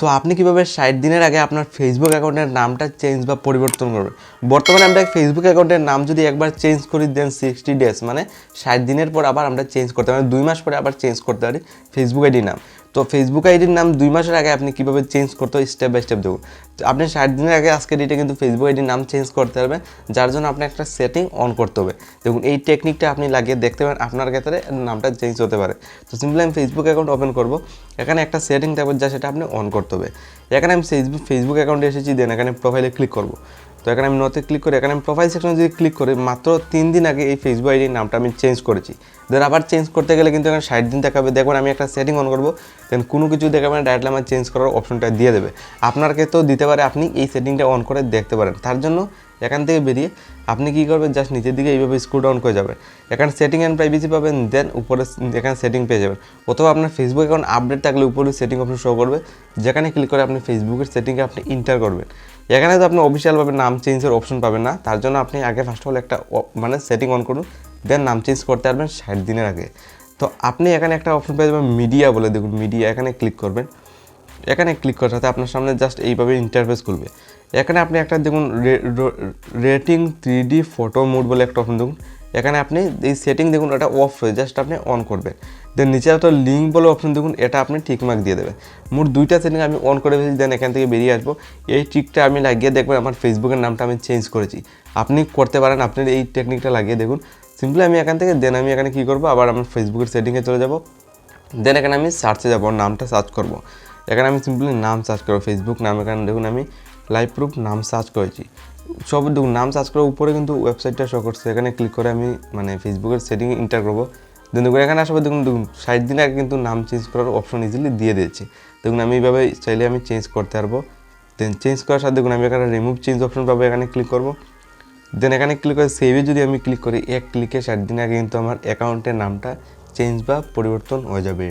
So আপনি কীভাবে ষাট দিনের আগে আপনার ফেসবুক অ্যাকাউন্টের নামটা চেঞ্জ বা পরিবর্তন করবেন? বর্তমানে আমরা ফেসবুক অ্যাকাউন্টের নাম যদি একবার চেঞ্জ করি দেন সিক্সটি ডেজ মানে ষাট দিনের পর আবার আমরা চেঞ্জ করতে পারি দুই মাস পরে আবার চেঞ্জ করতে পারি ফেসবুক আইডি নাম। তো ফেসবুক আইডির নাম দুই মাসের আগে আপনি কীভাবে চেঞ্জ করতে হয় স্টেপ বাই স্টেপ তো আপনি ষাট দিনের আগে আজকে ডেটে কিন্তু ফেসবুক আইডির নাম চেঞ্জ করতে হবে যার জন্য আপনি একটা সেটিং অন করতে হবে। দেখুন, এই টেকনিকটা আপনি লাগিয়ে দেখতে পারেন, আপনার ক্ষেত্রে নামটা চেঞ্জ হতে পারে। তো সিম্পলি আমি ফেসবুক অ্যাকাউন্ট ওপেন করব। এখানে একটা সেটিং থাকবে যা সেটা আপনি অন করতে হবে। এখানে আমি ফেসবুক ফেসবুক অ্যাকাউন্টে এসেছি দেন এখানে প্রোফাইলে ক্লিক করব। তো এখানে আমি নতে ক্লিক করে, এখানে আমি প্রোফাইল সেকশনে যদি ক্লিক করি, মাত্র তিন দিন আগে এই ফেসবুক আইডির নামটা আমি চেঞ্জ করেছি। দেন আবার চেঞ্জ করতে গেলে কিন্তু এখানে ষাট দিন দেখাবে, দেখবেন আমি একটা সেটিং অন করব দেন কোনো কিছু দেখাবে না ডাইরেক্টলি আমার চেঞ্জ করার অপশনটা দিয়ে দেবে। আপনার ক্ষেত্রেও দিতে পারে, আপনি এই সেটিংটা অন করে দেখতে পারেন। তার জন্য এখান থেকে বেরিয়ে আপনি কী করবেন জাস্ট নিচের দিকে এইভাবে স্ক্রু ডাউন করে যাবেন। এখানে সেটিং অ্যান্ড প্রাইভেসি পাবেন দেন উপরে এখানে সেটিং পেয়ে যাবেন। অথবা আপনার ফেসবুক অ্যাকাউন্ট আপডেট থাকলে উপরে সেটিং অপশন শো করবে। যেখানে ক্লিক করে আপনি ফেসবুকের সেটিংয়ে আপনি ইন্টার করবেন। এখানে তো আপনি অফিসিয়ালভাবে নাম চেঞ্জের অপশন পাবেন না। তার জন্য আপনি আগে ফার্স্ট অল একটা মানে সেটিং অন করুন দেন নাম চেঞ্জ করতে পারবেন ষাট দিনের আগে। তো আপনি এখানে একটা অপশন পেয়ে যাবেন মিডিয়া বলে। দেখুন মিডিয়া এখানে ক্লিক করবেন। এখানে ক্লিক করার সাথে আপনার সামনে জাস্ট এইভাবে ইন্টারফেস খুলবে। এখানে আপনি একটা দেখুন rating three D photo mode বলে একটা অপশন দেখুন। এখানে আপনি এই সেটিং দেখুন, ওটা অফ হয়ে জাস্ট আপনি অন করবেন দেন নিচে একটা লিঙ্ক বলে অপশন দেখুন, এটা আপনি ঠিকমার্ক দিয়ে দেবেন মোট দুইটা সেটিং আমি অন করে ফেলেছি দেন এখান থেকে বেরিয়ে আসব। এই ট্রিকটা আমি লাগিয়ে দেখবেন, আমার ফেসবুকের নামটা আমি চেঞ্জ করেছি। আপনি করতে পারেন আপনি এই টেকনিকটা লাগিয়ে দেখুন। সিম্পলি আমি এখান থেকে দেন আমি এখানে কী করব? আবার আমার ফেসবুকের সেটিংয়ে চলে যাব। দেন এখানে আমি সার্চে যাব, নামটা সার্চ করব। এখানে আমি সিম্পলি নাম সার্চ করব ফেসবুক নাম, এখানে দেখুন আমি লাইভ প্রুফ নাম সার্চ করেছি। সব দেখুন, নাম সার্চ করার উপরে কিন্তু ওয়েবসাইটটা শো করছে। এখানে ক্লিক করে আমি মানে ফেসবুকের সেটিং ইন্টার করব। দেখুন, এখানে আসবে দেখুন দেখুন, ষাট দিন আগে কিন্তু নাম চেঞ্জ করার অপশন ইজিলি দিয়ে দিয়েছে। দেখুন, আমি এইভাবে চাইলে আমি চেঞ্জ করতে পারব। দেন চেঞ্জ করার সাথে দেখুন, আমি এখানে রিমুভ চেঞ্জ অপশন পাবো, এখানে ক্লিক করব। দেন এখানে ক্লিক করে সেভে যদি আমি ক্লিক করি, এক ক্লিকে ষাট দিন আগে কিন্তু আমার অ্যাকাউন্টের নামটা চেঞ্জ বা পরিবর্তন হয়ে যাবে।